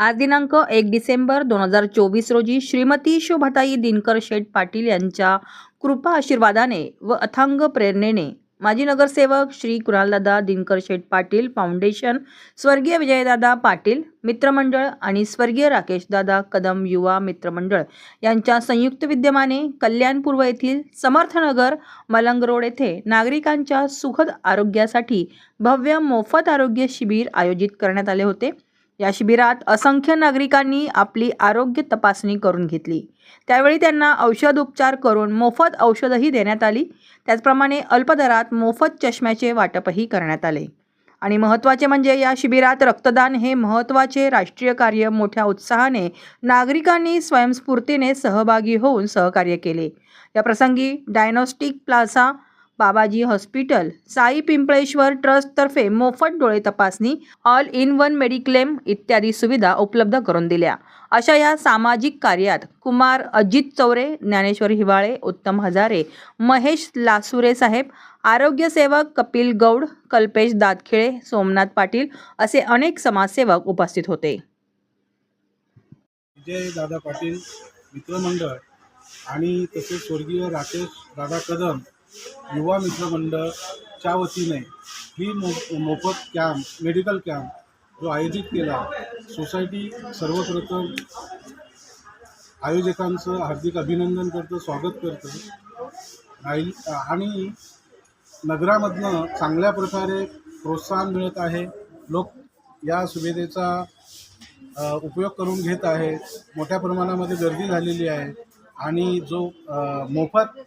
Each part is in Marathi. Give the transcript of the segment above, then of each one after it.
आज दिनांक एक डिसेंबर दोन हजार चोवीस रोजी श्रीमती शोभाताई दिनकर शेठ पाटील यांच्या कृपा आशीर्वादाने व अथांग प्रेरणेने माजी नगरसेवक श्री कुणालदादा दिनकर शेठ पाटील फाउंडेशन स्वर्गीय विजयदादा पाटील मित्रमंडळ आणि स्वर्गीय राकेशदादा कदम युवा मित्रमंडळ यांच्या संयुक्त विद्यमाने कल्याणपूर्व येथील समर्थनगर मलंग रोड येथे नागरिकांच्या सुखद आरोग्यासाठी भव्य मोफत आरोग्य शिबिर आयोजित करण्यात आले होते. या शिबिरात असंख्य नागरिकांनी आपली आरोग्य तपासणी करून घेतली. त्यावेळी त्यांना औषध उपचार करून मोफत औषधही देण्यात आली. त्याचप्रमाणे अल्पदरात मोफत चष्म्याचे वाटपही करण्यात आले. आणि महत्त्वाचे म्हणजे या शिबिरात रक्तदान हे महत्त्वाचे राष्ट्रीय कार्य मोठ्या उत्साहाने नागरिकांनी स्वयंस्फूर्तीने सहभागी होऊन सहकार्य केले. या प्रसंगी diagnostic plaza Babaji hospital Sai Pimpleshwar ट्रस्टतर्फे मोफत डोळे तपासणी ऑल इन वन मेडिक्लेम इत्यादी सुविधा उपलब्ध करून दिल्या. अशा या सामाजिक कार्यात कुमार अजित चौरे ज्ञानेश्वर हिवाळे उत्तम हजारे महेश लासुरे साहेब आरोग्यसेवक कपिल गौड कल्पेश दातखिळे सोमनाथ पाटील असे अनेक समाजसेवक उपस्थित होते. विजय दादा पाटील मित्रमंडळ आणि तसेच स्वर्गीय राकेश दादा कदम युवा मित्रमंडळच्या वतीने ही मो मोफत कॅम्प मेडिकल कॅम्प जो आयोजित केला सोसायटी सर्वप्रथम आयोजकांचं हार्दिक अभिनंदन करतं स्वागत करतं. राहील आणि नगरामधनं चांगल्या प्रकारे प्रोत्साहन मिळत आहे. लोक या सुविधेचा उपयोग करून घेत आहे मोठ्या प्रमाणामध्ये गर्दी झालेली आहे. आणि जो मोफत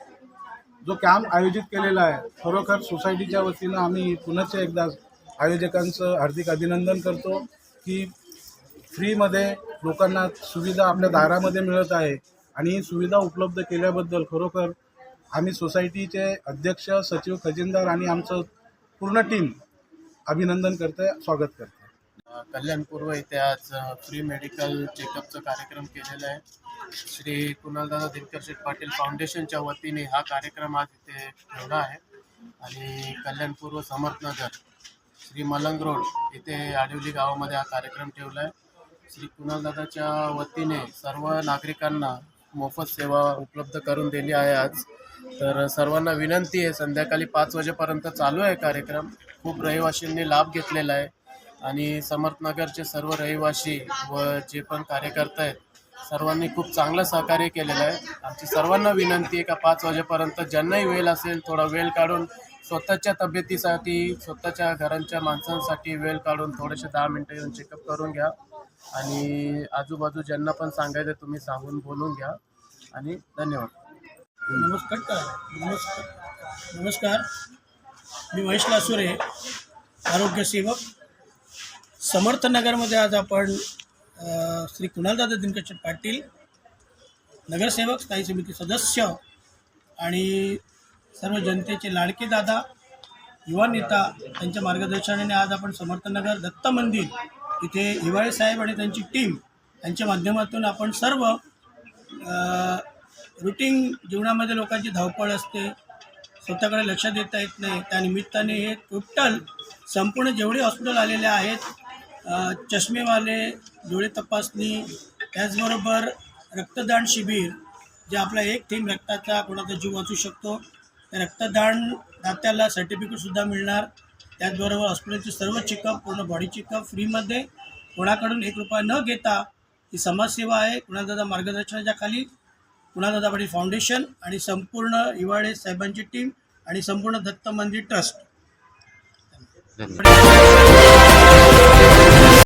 जो कॅम्प आयोजित केलेला आहे खरोखर सोसायटीच्या वतीनं आम्ही पुनश्च एकदा आयोजकांचं हार्दिक अभिनंदन करतो की फ्रीमध्ये लोकांना सुविधा आपल्या दारामध्ये मिळत आहे आणि ही सुविधा उपलब्ध केल्याबद्दल खरोखर आम्ही सोसायटीचे अध्यक्ष सचिव खजिनदार आणि आमचं पूर्ण टीम अभिनंदन करते स्वागत करते कल्याण कल्याणपूर्व इथे आज फ्री मेडिकल चेकअपचा कार्यक्रम केलेला आहे. श्री कुणालदादा दिनकर शेठ पाटील फाउंडेशनच्या वतीने हा कार्यक्रम आज इथे ठेवला आहे. आणि कल्याणपूर्व समर्थनगर श्री मलंग रोड इथे आडिवली गावामध्ये हा कार्यक्रम ठेवला आहे. श्री कुणालदादाच्या वतीने सर्व नागरिकांना मोफत सेवा उपलब्ध करून दिली आहे आज. तर सर्वांना विनंती आहे संध्याकाळी पाच वाजेपर्यंत चालू आहे कार्यक्रम. खूप रहिवाशींनी लाभ घेतलेला आहे. आणि समर्थनगरचे सर्व रहिवासी व जे पण कार्यकर्ते आहेत सर्वांनी खूप चांगलं सहकार्य केलेलं आहे. आमची सर्वांना विनंती आहे का पाच वाजेपर्यंत ज्यांनाही वेळ असेल थोडा वेळ काढून स्वतःच्या तब्येतीसाठी स्वतःच्या घरांच्या माणसांसाठी वेळ काढून थोडेसे दहा मिनटं येऊन चेकअप करून घ्या. आणि आजूबाजू ज्यांना पण सांगायचं तुम्ही सांगून बोलून घ्या. आणि धन्यवाद. नमस्कार नमस्कार. नमस्कार. मी महेश लासुरे आरोग्यसेवक समर्थनगरमध्ये आज आपण श्री कुणालदादा दिनकर पाटील नगरसेवक स्थायी समिती सदस्य आणि सर्व जनतेचे लाडके दादा युवा नेता यांच्या मार्गदर्शनाने आज आपण समर्थनगर दत्त मंदिर इथे हिवाळे साहेब आणि त्यांची टीम यांच्या माध्यमातून आपण सर्व रुटीन जीवनामध्ये लोकांची धावपळ असते स्वतःकडे लक्ष देता येत नाही. त्या निमित्ताने हे टोटल संपूर्ण जेवढे हॉस्पिटल आलेले आहेत चष्मेवाले डोळे तपासणी त्याचबरोबर रक्तदान शिबिर जे आपला एक थेंब रक्ताचा कोणाचा जीव वाचू शकतो त्या रक्तदान दात्याला सर्टिफिकेटसुद्धा मिळणार. त्याचबरोबर हॉस्पिटलचे सर्व चेकअप पूर्ण बॉडी चेकअप फ्रीमध्ये कोणाकडून एक रुपया न घेता ही समाजसेवा आहे. कुणालदादा मार्गदर्शनाच्या खाली कुणालदादा पाटील फाउंडेशन आणि संपूर्ण हिवाळे साहेबांची टीम आणि संपूर्ण दत्त मंदिर ट्रस्ट